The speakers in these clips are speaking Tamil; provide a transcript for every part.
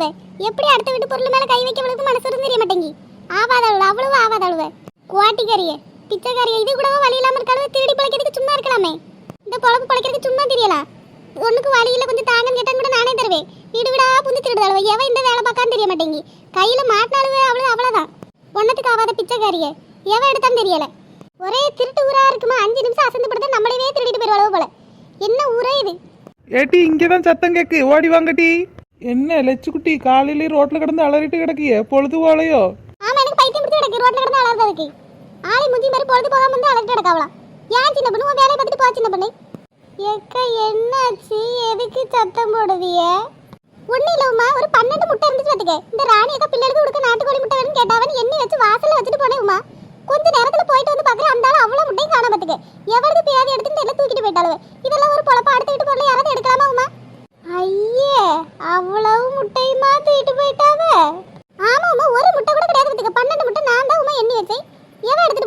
அழுவ எப்படி அடுத்த வீட்டு பொருள் மேல கை வைக்கவளுக்கு மனசு இருந்து தெரிய மாட்டேங்கி? ஆவாத அவ்வளவு ஆவாத அழுவ குவாட்டிக்காரிய பிச்சைக்காரிய இது கூட வழி இல்லாம இருக்காளு திருடி பழைக்கிறதுக்கு சும்மா இருக்கலாமே. இந்த பொழப்பு பழைக்கிறதுக்கு சும்மா தெரியலாம் ஒண்ணுக்கு வழியில கொஞ்சம் தாங்கன்னு கேட்டான்னு கூட நானே தருவேன். வீடு வீடா புந்து திருடு எவன் இந்த வேலை பார்க்கான்னு தெரிய மாட்டேங்கி. கையில மாட்டினாலுவே அவ்வளவு அவ்வளவுதான். ஒன்னத்துக்கு ஆவாத பிச்சைக்காரிய எவன் எடுத்தான்னு தெரியல. ஒரே திருட்டு ஊரா இருக்குமா? அஞ்சு நிமிஷம் அசந்து படுத்தா நம்மளவே திருடிட்டு போயிருவாளோ போல. என்ன ஊரே இது? ஏட்டி இங்கே தான் சத்தம் கேக்கு. ஓடி வாங்கட்டி என்ன லட்சுக்குட்டி காலையிலே ரோட்ல கிடந்து அலறிட்டு கிடக்கிய? பொழுது போலையோ ஆமா எனக்கு பைத்தியம் பிடிச்சு கிடக்கு. ரோட்ல கிடந்து அலறதுக்கு ஆளி முஞ்சி மாதிரி பொழுது போகாம வந்து அலறிட்டு கிடக்காவலாம் ஏன் சின்ன பொண்ணு? உன் வேலையை பார்த்துட்டு போ சின்ன பொண்ணு. எக்க என்னாச்சு? எதுக்கு சத்தம் போடுவிய? ஒன்னும் இல்லவுமா ஒரு பன்னெண்டு முட்டை இருந்துச்சு பார்த்துக்க. இந்த ராணி அக்கா பிள்ளைகளுக்கு கொடுக்க நாட்டுக்கோழி முட்டை வேணும்னு கேட்டாவன் எண்ணெய் வச்சு வாசல்ல வச்சுட்டு போனேன் உமா. கொஞ்ச நேரத்துல போயிட்டு வந்து பாக்குறேன் அந்த ஆள் அவ்வளவு முட்டையும் காண பார்த்துக்க. எவ்வளவு பேதி எடுத்து தெரியல தூக்கிட்டு போயிட்டாளுவ. இதெல்லாம் ஒரு யாராவது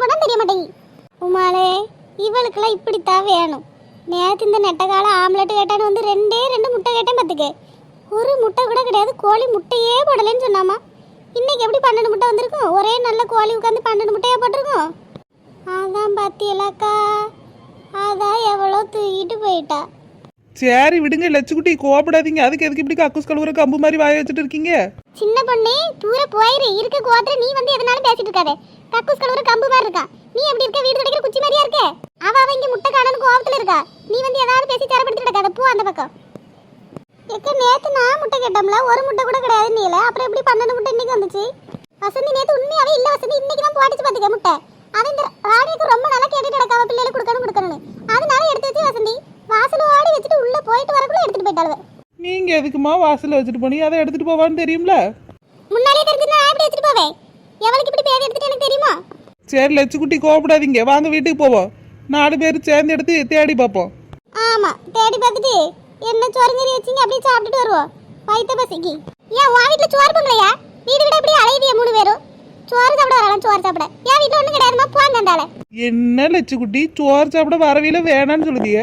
கூட தெரிய மாட்டேங்கி உமாலே இவளுக்கெல்லாம் இப்படித்தான் வேணும். நேற்று இந்த நெட்டகால ஆம்லெட் கேட்டான்னு வந்து ரெண்டே ரெண்டு முட்டை கேட்டேன் பார்த்துக்க ஒரு முட்டை கூட கிடையாது கோழி முட்டையே போடலைன்னு சொன்னாமா. இன்னைக்கு எப்படி பன்னெண்டு முட்டை வந்திருக்கும்? ஒரே நல்ல கோழி உட்காந்து பன்னெண்டு முட்டையாக போட்டிருக்கோம்? அதான் பாத்தியலாக்கா. அதான் எவ்வளோ தூக்கிட்டு போயிட்டா. சரி விடுங்க லட்சுக்குட்டி கோவப்படாதீங்க. அதுக்கு எதுக்கு இப்படி கக்கூஸ் கழுவுற கம்பு மாதிரி வாய வச்சுட்டு இருக்கீங்க? சின்ன பொண்ணே தூர போயிரு. இருக்க கோவத்துல நீ வந்து எதனாலும் பேசிட்டு இருக்காத. கக்கூஸ் கழுவுற கம்பு மாதிரி இருக்கா? நீ எப்படி இருக்க? வீடு கிடைக்கிற குச்சி மாதிரியா இருக்க? அவ அவ இங்க முட்டை காணனு கோவத்துல இருக்கா? நீ வந்து ஏதாவது பேசி தரப்படுத்தி இருக்காத. போ அந்த பக்கம். எக்க நேத்து நான் முட்டை கேட்டோம்ல. ஒரு முட்டை கூட கிடையாது நீல. அப்புறம் எப்படி பன்னெண்டு முட்டை இன்னைக்கு வந்துச்சு? வசந்தி நேத்து உண்மையாவே இல்ல வசந்தி. இன்னைக்கு தான் போட்டுச்சு பாத்துக்க முட்டை. அவன் இந்த ராணிக்கு ரொம்ப நல்லா கேட்டுட்டு கிடக்காவ பிள்ளைகளுக்கு கொடுக்கணும் கொடுக்கணும்னு அதனால எடுத்து வச்சு வசந்தி வாசல் ஓடி வச்சுட்டு உள்ள போயிட்டு போயிட்டாளுவ நீங்க எதுக்குமா வாசல்ல வச்சுட்டு போனீங்க? அதை எடுத்துட்டு போவான்னு தெரியும்ல? முன்னாடியே தெரிஞ்சுனா எப்படி எடுத்துட்டு போவேன்? எவளுக்கு இப்படி பேர் எடுத்துட்டு எனக்கு தெரியுமா? சரி லட்சுக்குட்டி கோவப்படாதீங்க. வாங்க வீட்டுக்கு போவோம். நாலு பேர் சேர்ந்து எடுத்து தேடி பார்ப்போம். ஆமா தேடி பார்த்துட்டு என்ன சோறுங்கறி வச்சீங்க அப்படியே சாப்பிட்டுட்டு வருவோம். வயித்த பசிக்கு. ஏன் உன் வீட்டுல சோறு பண்ணலையா வீடு விட இப்படி அலையுதிய மூணு பேரும். சோறு சாப்பிட வரலாம் சோறு சாப்பிட. என் வீட்டுல ஒண்ணும் கிடையாதுமா? போங்க அந்தால என்ன லட்சுக்குட்டி? சோறு சாப்பிட வரவில வேணான்னு சொல்லுதிய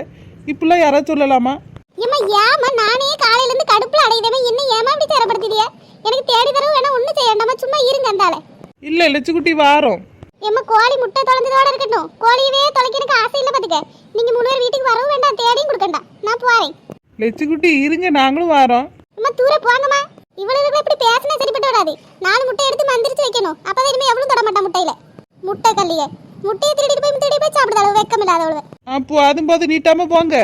இப்பெல்லாம் யாராவது சொல்லலாமா? ஏமா ஏமா நானே காலையில இருந்து கடுப்புல அடையுதேமா என்ன ஏமா இப்படி தேரப்படுத்திட்டிய எனக்கு தேடி தரவும் வேணா ஒண்ணும் செய்ய வேண்டாமா சும்மா இருங்க அந்தால இல்ல லட்சுக்குட்டி வாரோம் ஏமா கோழி முட்டை தொலைஞ்சதோட இருக்கட்டும். கோழியவே தொலைக்க எனக்கு ஆசை இல்ல பாத்துக்க. நீங்க மூணு பேர் வீட்டுக்கு வரவும் வேண்டாம் தேடியும் கொடுக்கண்டா நான் போறேன். லட்சுக்குட்டி இருங்க நாங்களும் வாரோம். அம்மா தூர போங்கம்மா. இவ்வளவு இப்படி பேசினா சரிப்பட்டு வராது. நாலு முட்டை எடுத்து மந்திரிச்சு வைக்கணும். அப்பதான் இனிமே எவ்வளவு தொட மாட்டான் முட்டையில. முட்டை கல்லிய. முட்டையை திருடிட்டு போய் திருடி போய் சாப்பிடுற அளவு வெக்கம் இல்லாதவளவு அப்போ அதும் போது நீட்டாம போங்க.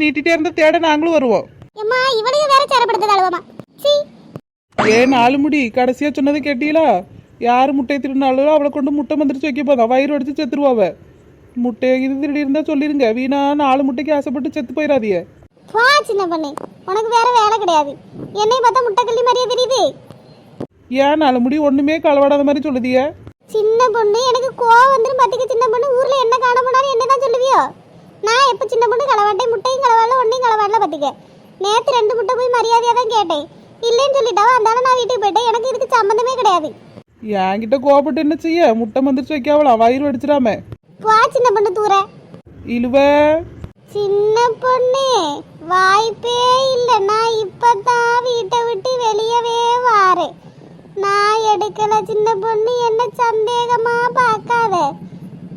நீட்டிட்டே இருந்தா தேட நாங்களும் வருவோம் அம்மா இவளையும் வேற சேரப்படுத்தது அளவமா சீ ஏ நாலு முடி கடைசியா சொன்னது கேட்டீங்களா யார் முட்டையை திருடினாலும் அவளை கொண்டு முட்டை மந்திரிச்சு வைக்க போதும் வயிறு அடிச்சு செத்துருவாவ முட்டையை இது திருடி இருந்தா சொல்லிருங்க வீணா நாலு முட்டைக்கு ஆசைப்பட்டு செத்து போயிடாதீங்க போ சின்ன பண்ணு உனக்கு வேற வேலை கிடையாது என்னை பார்த்தா முட்டை கல்லி மாதிரியே தெரியுது ஏன் நாலு முடி ஒண்ணுமே களவாடாத மாதிரி சொல்லுதிய சின்ன பொண்ணு எனக்கு கோவம் வந்துரும் பாத்துக்க சின்ன பொண்ணு ஊர்ல என்ன காண போனாலும் என்ன தான் சொல்லுவியோ நான் எப்ப சின்ன பொண்ணு களவாட்டேன்? முட்டையும் களவாடல ஒன்னையும் களவாடல பாத்துக்க. நேத்து ரெண்டு முட்டை போய் மரியாதையா தான் கேட்டேன். இல்லைன்னு சொல்லிட்டாவோ? அதனால நான் வீட்டுக்கு போயிட்டேன். எனக்கு இதுக்கு சம்மந்தமே கிடையாது. என்கிட்ட கோவப்பட்டு என்ன செய்ய? முட்டை மந்திரிச்சு வைக்காவலாம் வயிறு அடிச்சிடாம போ சின்ன பொண்ணு தூர. இழுவ. சின்ன பொண்ணு வாய்ப்பே இல்ல. நான் இப்பதான் வீட்டை விட்டு வெளியவே வாரேன். நான் எடுக்கல சின்ன பொண்ணு. என்ன சந்தேகமா பார்க்காத.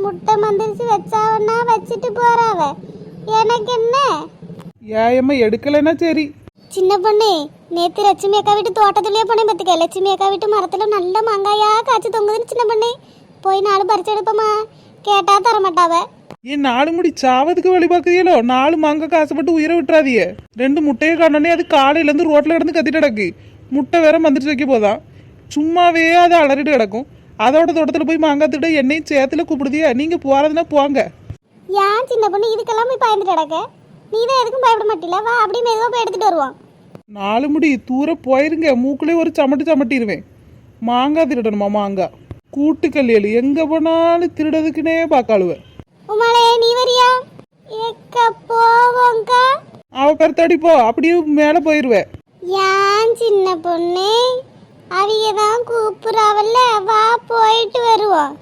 முட்டை மந்திரிச்சு வச்சாவன்னா வச்சுட்டு போறாவ. எனக்கு என்ன ஏயம்மா எடுக்கலைன்னா சரி. சின்ன பொண்ணு நேத்து லட்சுமி அக்கா வீட்டு தோட்டத்துலயே போனேன் பத்துக்க லட்சுமி அக்கா வீட்டு மரத்துல நல்ல மாங்காயா காய்ச்சி தொங்குதுன்னு சின்ன பொண்ணு. போய் நாலு பறிச்சு எடுப்போமா கேட்டா தர மாட்டாவ ஏன் நாலு முடி சாவதுக்கு வழி பார்க்குறீங்களோ? நாலு மாங்காய்க்கு ஆசைப்பட்டு உயிரை விட்டுறாதீங்க. ரெண்டு முட்டையை காணோன்னே அது காலையிலேருந்து ரோட்டில் கிடந்து கத்திட்டு கிடக்கு. முட்டை வேற மந்திரிச்சு வைக்க போதான் சும்மாவே அது அலறிட்டு கிடக்கும். அதோட தோட்டத்தில் போய் மாங்காய் திட்ட என்னையும் சேத்துல கூப்பிடுதியா? நீங்கள் போகிறதுனா போங்க. ஏன் சின்ன பொண்ணு இதுக்கெல்லாம் போய் பயந்துட்டு கிடக்க? நீ தான் எதுக்கும் பயப்பட மாட்டில? வா அப்படியே மெதுவா போய் எடுத்துட்டு வருவோம். நாலு முடி தூர போயிருங்க. மூக்குலேயே ஒரு சமட்டு சமட்டிடுவேன் மாங்காய் திருடணுமா மாங்காய்? கூட்டுக்கல்லியல் எங்கே போனாலும் திருடதுக்குன்னே பார்க்காளுவேன் உமாலே நீ வரியா? எக்க போவோங்கா அவ கருத்தாடி போ. அப்படியே மேலே போயிடுவேன் ஏன் சின்ன பொண்ணு? அவிய தான் கூப்பிடுறாவல்ல. வா போயிட்டு வருவோம்.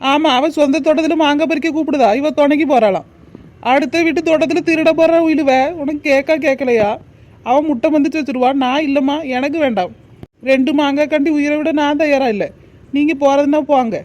ஆமா அவ சொந்த தோட்டத்துல மாங்காய் பறிக்க கூப்பிடுதா? இவ துணைக்கு போறாளாம். அடுத்த வீட்டு தோட்டத்துல திருட போற இழுவ உனக்கு கேட்கா கேட்கலையா அவன் முட்டை மந்திச்சு வச்சிருவா. நான் இல்லைம்மா எனக்கு வேண்டாம். ரெண்டு மாங்காய் கண்டி உயிரை விட நான் தயாரா இல்லை. நீங்க போறதுன்னா போங்க.